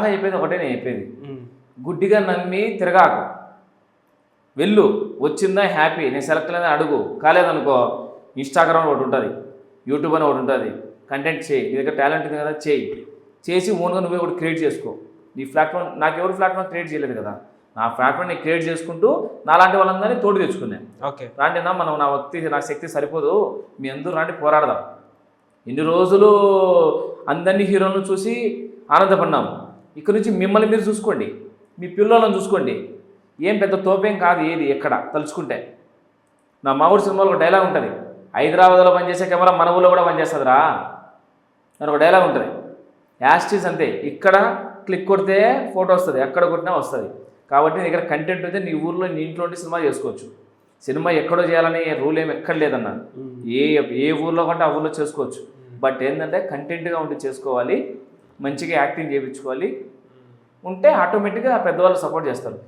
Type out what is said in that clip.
బాగా చెప్పేది ఒకటే నేను చెప్పేది. గుడ్డిగా నమ్మి తిరగాకు. వెళ్ళు వచ్చిందా హ్యాపీ. నేను సెలెక్ట్ లేదని అడుగు. కాలేదనుకో ఇన్స్టాగ్రామ్ ఒకటి ఉంటుంది యూట్యూబ్ అని ఒకటి ఉంటుంది. కంటెంట్ చేయి. నీ దగ్గర టాలెంట్ ఉంది కదా చేయి. చేసి ఓన్గా నువ్వే ఒకటి క్రియేట్ చేసుకో. నీ ప్లాట్ఫామ్ నాకు ఎవరు ప్లాట్ఫామ్ క్రియేట్ చేయలేదు కదా. నా ప్లాట్ఫామ్ నేను క్రియేట్ చేసుకుంటూ నాలాంటి వాళ్ళందరినీ తోడు తెచ్చుకున్నాను ఓకే. రాండి నా మనం నా వ్యక్తి నా శక్తి సరిపోదు. మీ అందరూ రాండి పోరాడదాం. ఇన్ని రోజులు అందరినీ హీరోలను చూసి ఆనందపడినాము ఇక్కడ నుంచి మిమ్మల్ని మీరు చూసుకోండి. మీ పిల్లలను చూసుకోండి. ఏం పెద్ద తోపేం కాదు ఏది ఎక్కడ తలుచుకుంటే. నా మామూలు సినిమాలో ఒక డైలాగ్ ఉంటుంది. హైదరాబాద్లో పనిచేసే కెమెరా మన ఊళ్ళో కూడా పనిచేస్తుందిరా. అని ఒక డైలాగ్ ఉంటుంది. యాస్టీస్ అంతే. ఇక్కడ క్లిక్ కొడితే ఫోటో వస్తుంది. ఎక్కడ కొట్టినా వస్తుంది. కాబట్టి నీ దగ్గర కంటెంట్ అయితే నీ ఊర్లో నీ ఇంట్లో ఉండి సినిమా చేసుకోవచ్చు. సినిమా ఎక్కడో చేయాలని రూల్ ఏమి ఎక్కడ లేదన్న. ఏ ఏ ఊర్లో కంటే ఆ ఊర్లో చేసుకోవచ్చు. బట్ ఏంటంటే కంటెంట్గా ఉండి చేసుకోవాలి. మంచిగా యాక్టింగ్ చేయించుకోవాలి. ఉంటే ఆటోమేటిక్గా పెద్దవాళ్ళు సపోర్ట్ చేస్తారు.